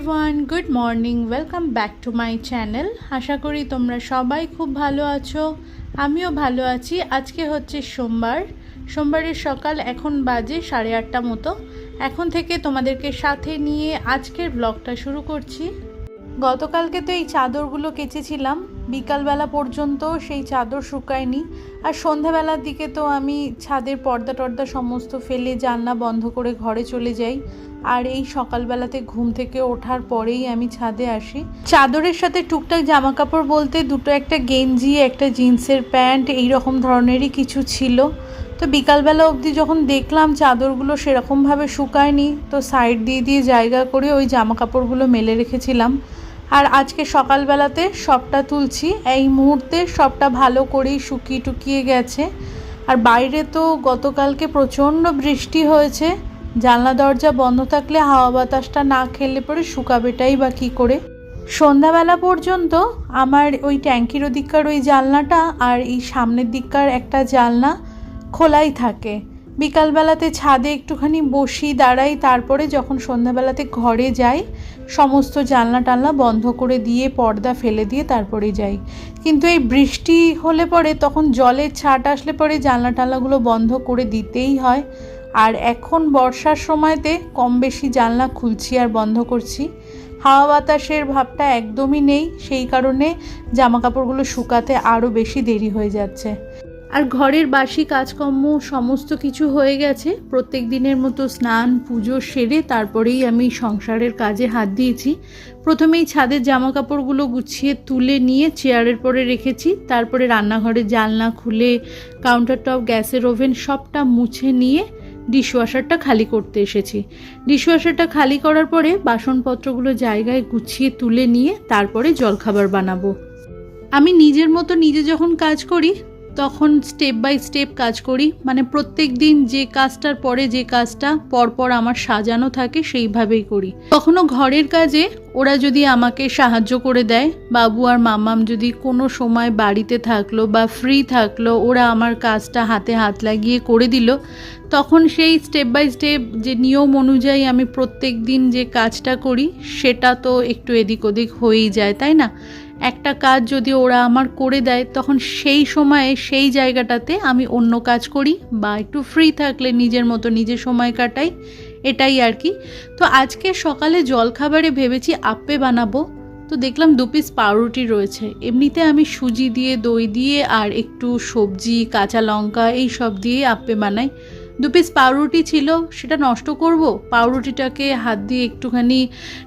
Everyone good morning welcome back to my channel আশা করি তোমরা সবাই খুব ভালো আছো। আমিও ভালো আছি। আজকে হচ্ছে সোমবার। সোমবারের সকাল এখন বাজে সাড়ে আটটা মতো। এখন থেকে তোমাদেরকে সাথে নিয়ে আজকের ব্লগটা শুরু করছি। গতকালকে তো এই চাদরগুলো কেচেছিলাম। বিকালবেলা পর্যন্ত সেই চাদর শুকায়নি। আর সন্ধ্যাবেলার দিকে তো আমি ছাদের পর্দা টর্দা সমস্ত ফেলে জানলা বন্ধ করে ঘরে চলে যাই। আর এই সকালবেলাতে ঘুম থেকে ওঠার পরেই আমি ছাদে আসি। চাদরের সাথে টুকটাক জামা কাপড় বলতে দুটো একটা গেঞ্জি, একটা জিন্সের প্যান্ট, এই রকম ধরনেরই কিছু ছিল। তো বিকালবেলা অবধি যখন দেখলাম চাদরগুলো সেরকমভাবে শুকায়নি, তো সাইড দিয়ে দিয়ে জায়গা করে ওই জামা কাপড়গুলো মেলে রেখেছিলাম। আর আজকে সকালবেলাতে সবটা তুলছি। এই মুহূর্তে সবটা ভালো করেই শুকিয়ে টুকিয়ে গেছে। আর বাইরে তো গতকালকে প্রচণ্ড বৃষ্টি হয়েছে। জানলা দরজা বন্ধ থাকলে হাওয়া বাতাসটা না খেলে পরে শুকাবেটাই বা কী করে? সন্ধ্যাবেলা পর্যন্ত আমার ওই ট্যাঙ্কির ওদিককার ওই জানলাটা আর এই সামনের দিককার একটা জানলা খোলাই থাকে। বিকালবেলাতে ছাদে একটুখানি বসি, দাঁড়াই, তারপরে যখন সন্ধ্যাবেলাতে ঘরে যাই, সমস্ত জানলা টানলা বন্ধ করে দিয়ে পর্দা ফেলে দিয়ে তারপরে যাই। কিন্তু এই বৃষ্টি হলে পরে তখন জলের ছাট আসলে পরে জানলা টানলাগুলো বন্ধ করে দিতেই হয়। আর এখন বর্ষার সময়তে কম বেশি জানলা খুলছি আর বন্ধ করছি। হাওয়া বাতাসের ভাবটা একদমই নেই, সেই কারণে জামা কাপড়গুলো শুকাতে আরও বেশি দেরি হয়ে যাচ্ছে। আর ঘরের বাসি কাজকর্ম সমস্ত কিছু হয়ে গেছে। প্রত্যেক দিনের মতো স্নান, পুজো সেরে তারপরেই আমি সংসারের কাজে হাত দিয়েছি। প্রথমেই ছাদের জামা কাপড়গুলো গুছিয়ে তুলে নিয়ে চেয়ারের পরে রেখেছি। তারপরে রান্নাঘরের জানলা খুলে কাউন্টার টপ গ্যাসের ওভেন সবটা মুছে নিয়ে ডিশওয়াশারটা খালি করতে এসেছি। ডিশওয়াশারটা খালি করার পরে বাসনপত্রগুলো জায়গায় গুছিয়ে তুলে নিয়ে তারপরে জলখাবার বানাবো। আমি নিজের মতো নিজে যখন কাজ করি তখন স্টেপ বাই স্টেপ কাজ করি। মানে প্রত্যেক দিন যে কাজটার পরে যে কাজটা পরপর আমার সাজানো থাকে সেইভাবেই করি। কখনো ঘরের কাজে ওরা যদি আমাকে সাহায্য করে দেয়, বাবু আর মামাম যদি কোনো সময় বাড়িতে থাকল বা ফ্রি থাকল, ওরা আমার কাজটা হাতে হাত লাগিয়ে করে দিল, তখন সেই স্টেপ বাই স্টেপ যে নিয়ম অনুযায়ী আমি প্রত্যেক দিন যে কাজটা করি, সেটা তো একটু এদিক ওদিক হয়েই যায়, তাই না? একটা কাজ যদি ওরা আমার করে দেয়, তখন সেই সময়ে সেই জায়গাটাতে আমি অন্য কাজ করি বা একটু ফ্রি থাকলে নিজের মতো নিজে সময় কাটাই, এটাই আর কি। তো আজকে সকালে জলখাবারে ভেবেছি আপ্পে বানাবো। তো দেখলাম দু পিস পাউরুটি রয়েছে। এমনিতে আমি সুজি দিয়ে, দই দিয়ে আর একটু সবজি, কাঁচা লঙ্কা, এই সব দিয়ে আপ্পে বানাই। দু পিস পাউরুটি ছিল, সেটা নষ্ট করব। পাউরুটিটাকে হাত দিয়ে একটুখানি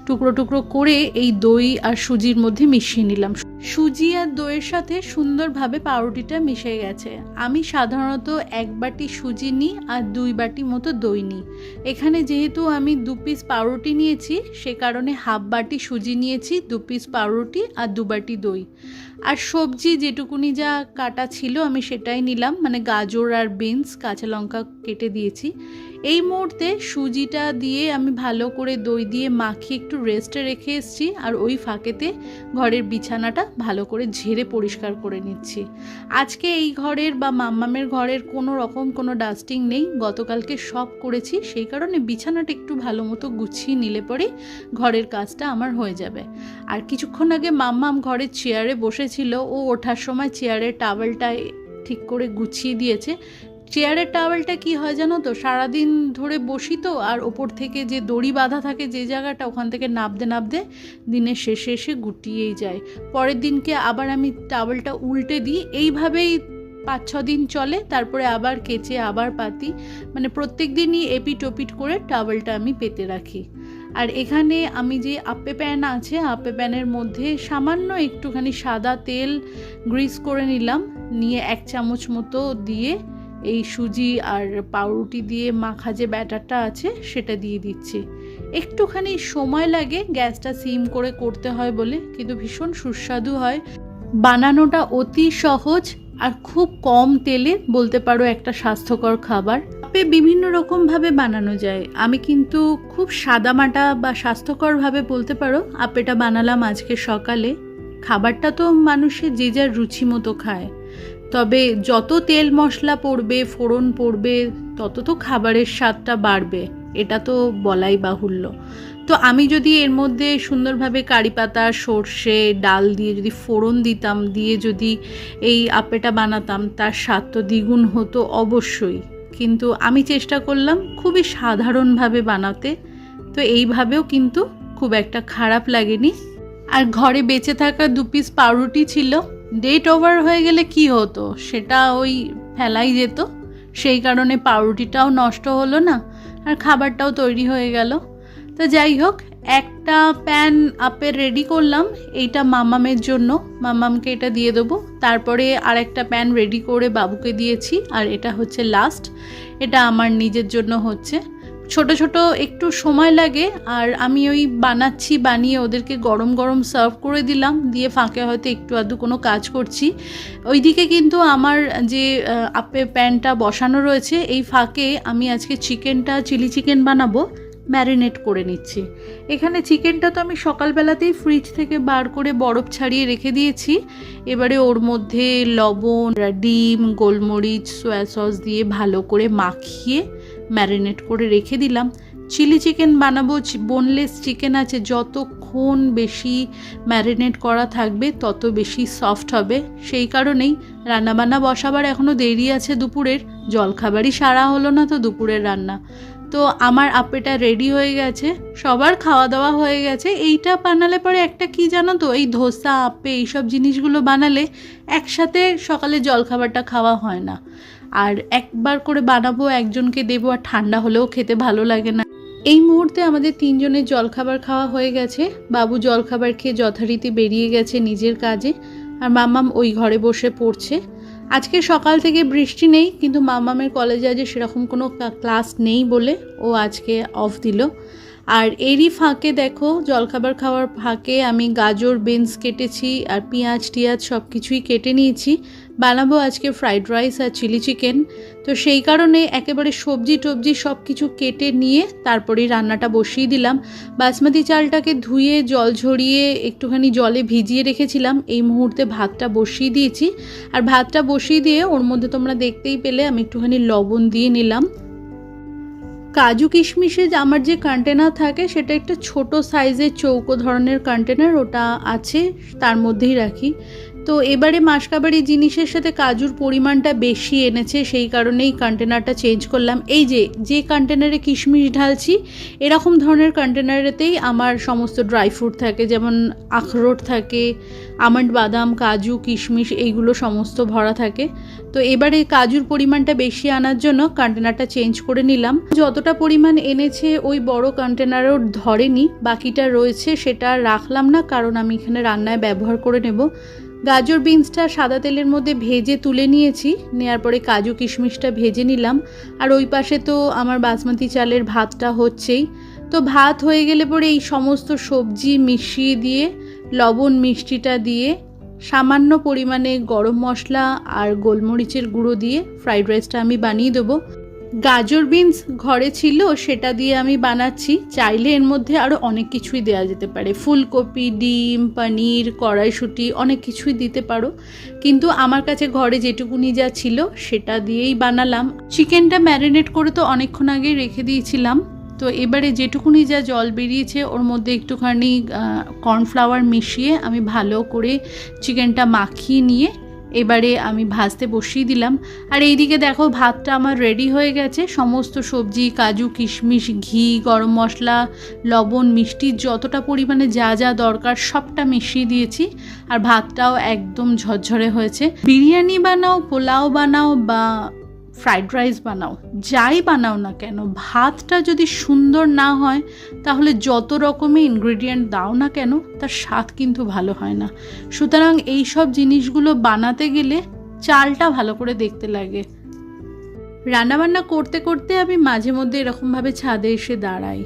টুকরো টুকরো করে এই দই আর সুজির মধ্যে মিশিয়ে নিলাম। সুজি আর দইয়ের সাথে সুন্দরভাবে পাউরুটিটা মিশে গেছে। আমি সাধারণত এক বাটি সুজি নিই আর দুই বাটি মতো দই নিই এখানে যেহেতু আমি দু পিস পাউরুটি নিয়েছি, সে কারণে হাফ বাটি সুজি নিয়েছি, দু পিস পাউরুটি আর দু বাটি দই। আর সবজি যেটুকুনি যা কাটা ছিল, আমি সেটাই নিলাম। মানে গাজর আর বিনস, কাঁচা লঙ্কা কেটে দিয়েছি। এই মুহূর্তে সুজিটা দিয়ে আমি ভালো করে দই দিয়ে মাখিয়ে একটু রেস্টে রেখে এসেছি আর ওই ফাঁকেতে ঘরের বিছানাটা ভালো করে ঝেড়ে পরিষ্কার করে নিচ্ছি। আজকে এই ঘরের বা মাম্মামের ঘরের কোনো রকম কোনো ডাস্টিং নেই। গতকালকে সব করেছি, সেই কারণে বিছানাটা একটু ভালো মতো গুছিয়ে নিলে পরে ঘরের কাজটা আমার হয়ে যাবে। আর কিছুক্ষণ আগে মাম্মাম ঘরের চেয়ারে বসেছিল। ও ওঠার সময় চেয়ারের টাওয়েলটা ঠিক করে গুছিয়ে দিয়েছে। চেয়ারের টাওয়েলটা কি হয় জানো তো? সারাদিন ধরে বসি তো, আর ওপর থেকে যে দড়ি বাঁধা থাকে যে জায়গাটা, ওখান থেকে নাবতে নাবতে দিনের শেষে এসে গুটিয়েই যায়। পরের দিনকে আবার আমি টাওয়েলটা উল্টে দিই। এইভাবেই পাঁচ ছ দিন চলে, তারপরে আবার কেচে, আবার পাতি। মানে প্রত্যেক দিনই এপিট ওপিট করে টাওয়েলটা আমি পেতে রাখি। আর এখানে আমি যে আপে প্যান আছে, আপে প্যানের মধ্যে সামান্য একটুখানি সাদা তেল গ্রিস করে নিলাম। নিয়ে এক চামচ মতো দিয়ে এই সুজি আর পাউরুটি দিয়ে মাখা যে ব্যাটারটা আছে, সেটা দিয়ে দিচ্ছি। একটুখানি সময় লাগে গ্যাসটা সিম করে করতে হয় বলে, কিন্তু ভীষণ সুস্বাদু হয়। বানানোটা অতি সহজ আর খুব কম তেলে বলতে পারো একটা স্বাস্থ্যকর খাবার। আপে বিভিন্ন রকমভাবে বানানো যায়। আমি কিন্তু খুব সাদামাটা বা স্বাস্থ্যকরভাবে বলতে পারো আপেটা বানালাম আজকে সকালে। খাবারটা তো মানুষের যে যার রুচি মতো খায়। তবে যত তেল মশলা পড়বে, ফোড়ন পড়বে, তত তো খাবারের স্বাদটা বাড়বে, এটা তো বলাই বাহুল্য। তো আমি যদি এর মধ্যে সুন্দরভাবে কারি পাতা, সর্ষে, ডাল দিয়ে যদি ফোড়ন দিতাম, দিয়ে যদি এই আপেটা বানাতাম, তার স্বাদ তো দ্বিগুণ হতো অবশ্যই। কিন্তু আমি চেষ্টা করলাম খুবই সাধারণভাবে বানাতে, তো এইভাবেও কিন্তু খুব একটা খারাপ লাগেনি। আর ঘরে বেঁচে থাকা দু পিস পাউরুটি ছিল ডেট ওভার হয়ে গেলে কি হতো? সেটা ওই ফেলাই যেত। সেই কারণে পাউরুটিটাও নষ্ট হলো না আর খাবারটাও তৈরি হয়ে গেল। তো যাই হোক, একটা প্যান আপের রেডি করলাম। এইটা মামামের জন্য। মামামকে এটা দিয়ে দেবো। তারপরে আর একটা প্যান রেডি করে বাবুকে দিয়েছি। আর এটা হচ্ছে লাস্ট এটা আমার নিজের জন্য হচ্ছে। ছোট ছোট একটু সময় লাগে, আর আমি ওই বানাচ্ছি, বানিয়ে ওদেরকে গরম গরম সার্ভ করে দিলাম, দিয়ে ফাঁকে হয়তো একটু আধটু কোনো কাজ করছি। ওইদিকে কিন্তু আমার যে আপে প্যানটা বসানো রয়েছে, এই ফাঁকে আমি আজকে চিকেনটা, চিলি চিকেন বানাবো, ম্যারিনেট করে নিচ্ছি। এখানে চিকেনটা তো আমি সকালবেলাতেই ফ্রিজ থেকে বার করে বরফ ছাড়িয়ে রেখে দিয়েছি। এবারে ওর মধ্যে লবণ, ডিম, গোলমরিচ, সয়া সস দিয়ে ভালো করে মাখিয়ে ম্যারিনেট করে রেখে দিলাম। চিলি চিকেন বানাবো বোনলেস চিকেন আছে, যতক্ষণ বেশি ম্যারিনেট করা থাকবে, তত বেশি সফট হবে। সেই কারণেই রান্নাবান্না বসাবার এখনও দেরি আছে দুপুরের। জলখাবারই সারা হলো না তো দুপুরের রান্না। তো আমার আপেটা রেডি হয়ে গেছে, সবার খাওয়া দাওয়া হয়ে গেছে। এইটা বানালে পরে একটা কি জানো তো, এই ধোসা আপে এইসব জিনিসগুলো বানালে একসাথে সকালে জলখাবারটা খাওয়া হয় না। আর একবার করে বানাবো, একজনকে দেবো আর ঠান্ডা হলেও খেতে ভালো লাগে না। এই মুহূর্তে আমাদের তিনজনের জলখাবার খাওয়া হয়ে গেছে। বাবু জলখাবার খেয়ে যথারীতি বেরিয়ে গেছে নিজের কাজে আর মাম্মাম ওই ঘরে বসে পড়ছে। আজকে সকাল থেকে বৃষ্টি নেই, কিন্তু মাম্মামের কলেজে আজ সেরকম কোনো ক্লাস নেই বলে ও আজকে অফ দিল। আর এরই ফাঁকে দেখো, জলখাবার খাওয়ার ফাঁকে আমি গাজর বিনস কেটেছি আর পেঁয়াজ, টিয়াজ সব কিছুই কেটে নিয়েছি। বানাবো আজকে ফ্রাইড রাইস আর চিলি চিকেন তো সেই কারণে একেবারে সবজি টবজি সব কিছু কেটে নিয়ে তারপরেই রান্নাটা বসিয়ে দিলাম। বাসমতি চালটাকে ধুয়ে, জল ঝরিয়ে, একটুখানি জলে ভিজিয়ে রেখেছিলাম। এই মুহূর্তে ভাতটা বসিয়ে দিয়েছি। আর ভাতটা বসিয়ে দিয়ে ওর মধ্যে তোমরা দেখতেই পেলে, আমি একটুখানি লবণ দিয়ে নিলাম। কাজু কিশমিশে আমার যে কন্টেনার থাকে, সেটা একটা ছোট সাইজের চৌকো ধরনের কন্টেনার ওটা আছে, তার মধ্যেই রাখি। তো এবারে মাসকাবাড়ি জিনিসের সাথে কাজুর পরিমাণটা বেশি এনেছে, সেই কারণেই কন্টেনারটা চেঞ্জ করলাম। এই যে যে কন্টেনারে কিশমিশ ঢালছি, এরকম ধরনের কন্টেনারেতেই আমার সমস্ত ড্রাই ফ্রুট থাকে, যেমন আখরোট থাকে আমন্ড বাদাম, কাজু, কিশমিশ, এইগুলো সমস্ত ভরা থাকে। তো এবারে কাজুর পরিমাণটা বেশি আনার জন্য কন্টেনারটা চেঞ্জ করে নিলাম। যতটা পরিমাণ এনেছে ওই বড় কন্টেনারও ধরেনি, বাকিটা রয়েছে সেটা রাখলাম না, কারণ আমি এখানে রান্নায় ব্যবহার করে নেব। গাজর বিনসটা সাদা তেলের মধ্যে ভেজে তুলে নিয়েছি। নেওয়ার পরে কাজু কিশমিশটা ভেজে নিলাম। আর ওই পাশে তো আমার বাসমতি চালের ভাতটা হচ্ছেই। তো ভাত হয়ে গেলে পরে এই সমস্ত সবজি মিশিয়ে দিয়ে, লবণ মিষ্টিটা দিয়ে, সামান্য পরিমাণে গরম মশলা আর গোলমরিচের গুঁড়ো দিয়ে ফ্রাইড রাইসটা আমি বানিয়ে দেবো। গাজর বিনস ঘরে ছিল, সেটা দিয়ে আমি বানাচ্ছি। চাইলে এর মধ্যে আরও অনেক কিছুই দেওয়া যেতে পারে। ফুলকপি, ডিম, পনির, কড়াইশুঁটি, অনেক কিছুই দিতে পারো। কিন্তু আমার কাছে ঘরে যেটুকুনি যা ছিল, সেটা দিয়েই বানালাম। চিকেনটা ম্যারিনেট করে তো অনেকক্ষণ আগেই রেখে দিয়েছিলাম। তো এবারে যেটুকুনি যা জল বেরিয়েছে, ওর মধ্যে একটুখানি কর্নফ্লাওয়ার মিশিয়ে আমি ভালো করে চিকেনটা মাখিয়ে নিয়ে এবারে আমি ভাজতে বসিয়ে দিলাম। আর এইদিকে দেখো ভাতটা আমার রেডি হয়ে গেছে। সমস্ত সবজি, কাজু, কিশমিশ, ঘি, গরম মশলা, লবণ, মিষ্টি, যতটা পরিমাণে যা যা দরকার সবটা মিশিয়ে দিয়েছি। আর ভাতটাও একদম ঝরঝরে হয়েছে। বিরিয়ানি বানাও, পোলাও বানাও বা ফ্রাইড রাইস বানাও, যাই বানাও না কেন, ভাতটা যদি সুন্দর না হয়, তাহলে যত রকমের ইনগ্রেডিয়েন্ট দাও না কেন, তার স্বাদ কিন্তু ভালো হয় না। সুতরাং এই সব জিনিসগুলো বানাতে গেলে চালটা ভালো করে দেখতে লাগে। রান্নাবান্না করতে করতে আমি মাঝে মধ্যে এরকমভাবে ছাদে এসে দাঁড়াই।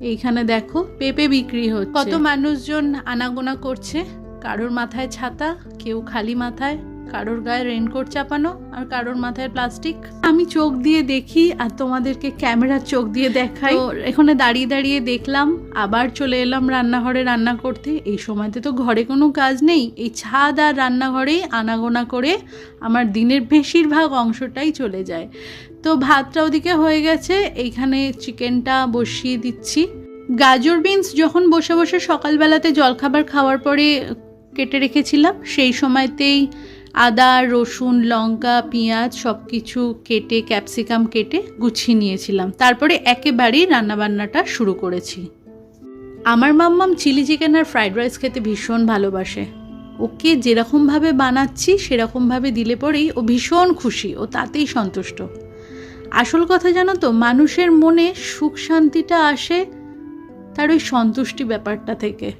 এইখানে দেখো, পেঁপে বিক্রি হচ্ছে। কত মানুষজন আনাগোনা করছে, কারোর মাথায় ছাতা, কেউ খালি মাথায়। কারোর গায়ে রেনকোট চাপানো আর কারোর মাথায় প্লাস্টিক আমি চোখ দিয়ে দেখি আর তোমাদেরকে ক্যামেরার চোখ দিয়ে দেখাই। এখানে দাঁড়িয়ে দাঁড়িয়ে দেখলাম, আবার চলে এলাম রান্নাঘরে রান্না করতে। এই সময়তে তো ঘরে কোনো কাজ নেই। এই ছাদ আর রান্নাঘরেই আনাগোনা করে আমার দিনের বেশিরভাগ অংশটাই চলে যায়। তো ভাতটা ওদিকে হয়ে গেছে, এইখানে চিকেনটা বসিয়ে দিচ্ছি। গাজর বিনস যখন বসে বসে সকালবেলাতে জলখাবার খাওয়ার পরে কেটে রেখেছিলাম, সেই সময়তেই আদা, রসুন, লঙ্কা, পেঁয়াজ সব কিছু কেটে, ক্যাপসিকাম কেটে গুছিয়ে নিয়েছিলাম। তারপরে একেবারেই রান্নাবান্নাটা শুরু করেছি। আমার মাম্মাম চিলি চিকেন আর ফ্রাইড রাইস খেতে ভীষণ ভালোবাসে। ওকে যেরকমভাবে বানাচ্ছি, সেরকমভাবে দিলে পরেই ও ভীষণ খুশি, ও তাতেই সন্তুষ্ট। আসল কথা জানো তো, মানুষের মনে সুখ শান্তিটা আসে তার ওই সন্তুষ্টি ব্যাপারটা থেকে।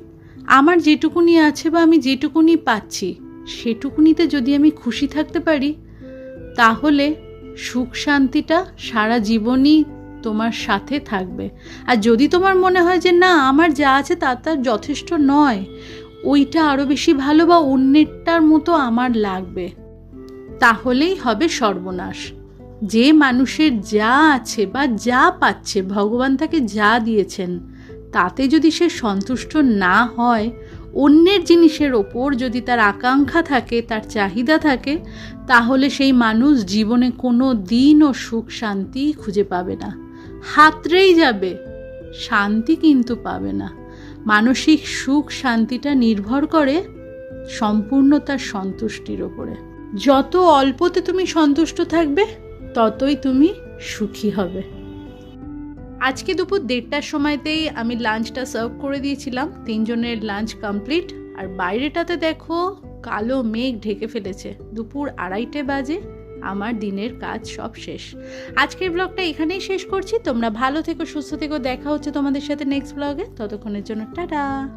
আমার যেটুকুনি আছে বা আমি যেটুকুনি পাচ্ছি সেটুকুনিতে যদি আমি খুশি থাকতে পারি, তাহলে সুখ শান্তিটা সারা জীবনই তোমার সাথে থাকবে। আর যদি তোমার মনে হয় যে, না, আমার যা আছে তা তার যথেষ্ট নয়, ওইটা আরও বেশি ভালো বা অন্যেরটার মতো আমার লাগবে, তাহলেই হবে সর্বনাশ। যে মানুষের যা আছে বা যা পাচ্ছে, ভগবান তাকে যা দিয়েছেন, তাতে যদি সে সন্তুষ্ট না হয় অন্যের জিনিসের ওপর যদি তার আকাঙ্ক্ষা থাকে, তার চাহিদা থাকে, তাহলে সেই মানুষ জীবনে কোনো দিনও সুখ শান্তি খুঁজে পাবে না। হাতড়েই যাবে, শান্তি কিন্তু পাবে না। মানসিক সুখ শান্তিটা নির্ভর করে সম্পূর্ণ তার সন্তুষ্টির ওপরে। যত অল্পতে তুমি সন্তুষ্ট থাকবে, ততই তুমি সুখী হবে। আজকে দুপুর দেড়টার সময়তেই আমি লাঞ্চটা সার্ভ করে দিয়েছিলাম। তিনজনের লাঞ্চ কমপ্লিট। আর বাইরেটাতে দেখো, কালো মেঘ ঢেকে ফেলেছে। দুপুর আড়াইটে বাজে। আমার দিনের কাজ সব শেষ। আজকের ব্লগটা এখানেই শেষ করছি। তোমরা ভালো থেকো, সুস্থ থেকো। দেখা হচ্ছে তোমাদের সাথে নেক্সট ব্লগে ততক্ষণের জন্য টাটা।